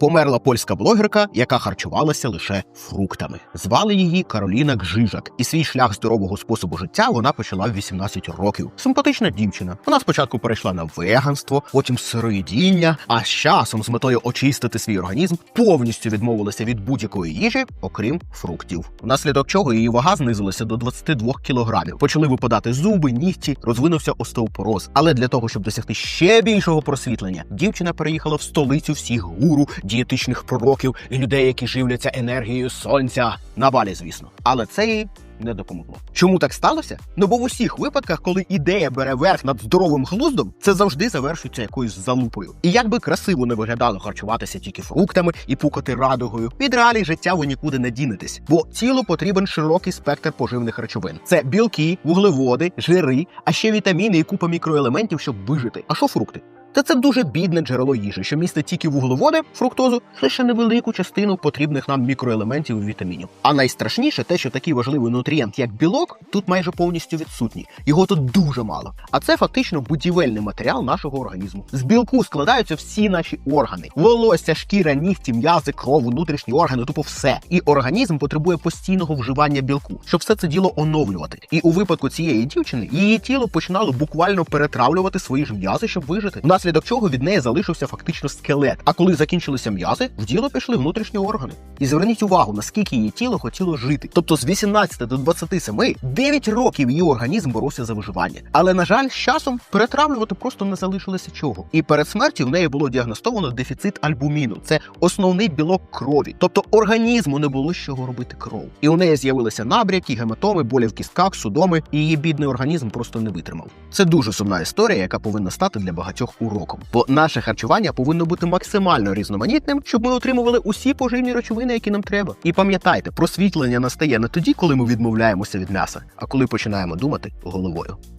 Померла польська блогерка, яка харчувалася лише фруктами. Звали її Кароліна Гжижак, і свій шлях здорового способу життя вона почала в 18 років. Симпатична дівчина. Вона спочатку перейшла на веганство, потім сироїдіння, а з часом з метою очистити свій організм повністю відмовилася від будь-якої їжі, окрім фруктів. Внаслідок чого її вага знизилася до 22 кілограмів. Почали випадати зуби, нігті, розвинувся остеопороз. Але для того, щоб досягти ще більшого просвітлення, дівчина переїхала в столицю всіх гуру, дієтичних пророків і людей, які живляться енергією сонця. На балі, звісно. Але це їй не допомогло. Чому так сталося? Ну бо в усіх випадках, коли ідея бере верх над здоровим глуздом, це завжди завершується якоюсь залупою. І як би красиво не виглядало харчуватися тільки фруктами і пукати радугою, від реалій життя ви нікуди не дінетесь, бо тілу потрібен широкий спектр поживних речовин. Це білки, вуглеводи, жири, а ще вітаміни і купа мікроелементів, щоб вижити. А що фрукти? Та це дуже бідне джерело їжі, що містить тільки вуглеводи, фруктозу, лише невелику частину потрібних нам мікроелементів і вітамінів. А найстрашніше те, що такий важливий нутрієнт, як білок, тут майже повністю відсутній. Його тут дуже мало. А це фактично будівельний матеріал нашого організму. З білку складаються всі наші органи: волосся, шкіра, нігті, м'язи, кров, внутрішні органи, тупо все. І організм потребує постійного вживання білку, щоб все це діло оновлювати. І у випадку цієї дівчини її тіло починало буквально перетравлювати свої ж м'язи, щоб вижити. Внаслідок чого від неї залишився фактично скелет. А коли закінчилися м'язи, в діло пішли внутрішні органи. І зверніть увагу, наскільки її тіло хотіло жити. Тобто з 18 до 27 9 років її організм боровся за виживання. Але на жаль, з часом перетравлювати просто не залишилося чого. І перед смертю в неї було діагностовано дефіцит альбуміну. Це основний білок крові. Тобто організму не було з чого робити кров. І у неї з'явилися набряки, гематоми, болі в кістках, судоми, і її бідний організм просто не витримав. Це дуже сумна історія, яка повинна стати для багатьох уроком. Бо наше харчування повинно бути максимально різноманітним, щоб ми отримували усі поживні речовини, які нам треба. І пам'ятайте, просвітлення настає не тоді, коли ми відмовляємося від м'яса, а коли починаємо думати головою.